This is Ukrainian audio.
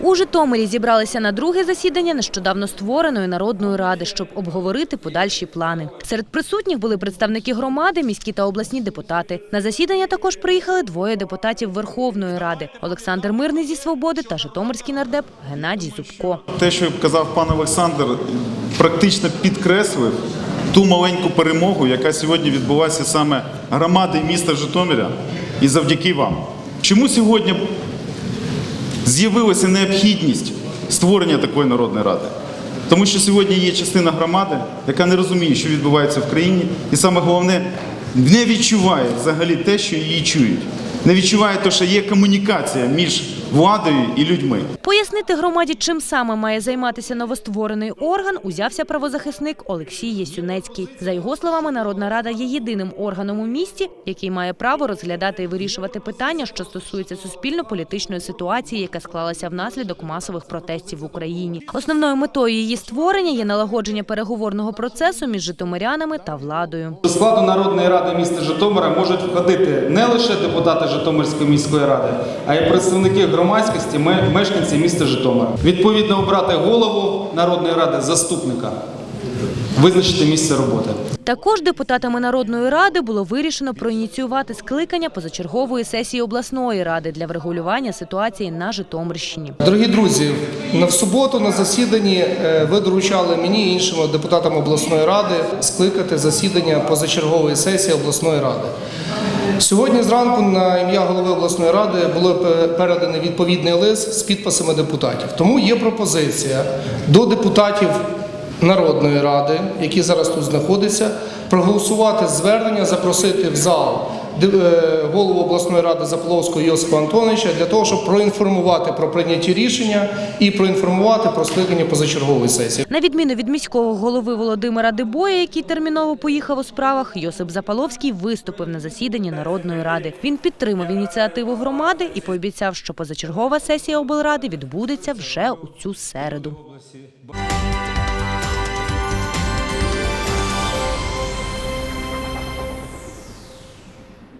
У Житомирі зібралися на друге засідання нещодавно створеної народної ради, щоб обговорити подальші плани. Серед присутніх були представники громади, міські та обласні депутати. На засідання також приїхали двоє депутатів Верховної Ради: Олександр Мирний зі свободи та Житомирський нардеп Геннадій Зубко. Те, що казав пан Олександр, практично підкреслив ту маленьку перемогу, яка сьогодні відбулася саме громади міста Житомиря, і завдяки вам. Чому сьогодні з'явилася необхідність створення такої народної ради? Тому що сьогодні є частина громади, яка не розуміє, що відбувається в країні, і саме головне не відчуває взагалі те, що її чують. Не відчуває те, що є комунікація між владою і людьми. Пояснити громаді, чим саме має займатися новостворений орган, узявся правозахисник Олексій Єсюнецький. За його словами, Народна рада є єдиним органом у місті, який має право розглядати і вирішувати питання, що стосуються суспільно-політичної ситуації, яка склалася внаслідок масових протестів в Україні. Основною метою її створення є налагодження переговорного процесу між житомирянами та владою. До складу Народної ради міста Житомира можуть входити не лише депутати Житомирської міської ради, а й представники громадськості, ме- мешканці міста Житомира. Відповідно, обрати голову Народної ради, заступника, визначити місце роботи. Також депутатами Народної ради було вирішено проініціювати скликання позачергової сесії обласної ради для врегулювання ситуації на Житомирщині. Дорогі друзі, на в суботу на засіданні е, ви доручали мені і іншим депутатам обласної ради скликати засідання позачергової сесії обласної ради. Сьогодні зранку на ім'я голови обласної ради було передано відповідний лист з підписами депутатів. Тому є пропозиція до депутатів Народної ради, які зараз тут знаходяться, проголосувати звернення, запросити в зал голову обласної ради Заполовського Йосипа Антоновича для того, щоб проінформувати про прийняті рішення і проінформувати про скликання позачергової сесії. На відміну від міського голови Володимира Дебоя, який терміново поїхав у справах, Йосип Запаловський виступив на засіданні Народної ради. Він підтримав ініціативу громади і пообіцяв, що позачергова сесія облради відбудеться вже у цю середу.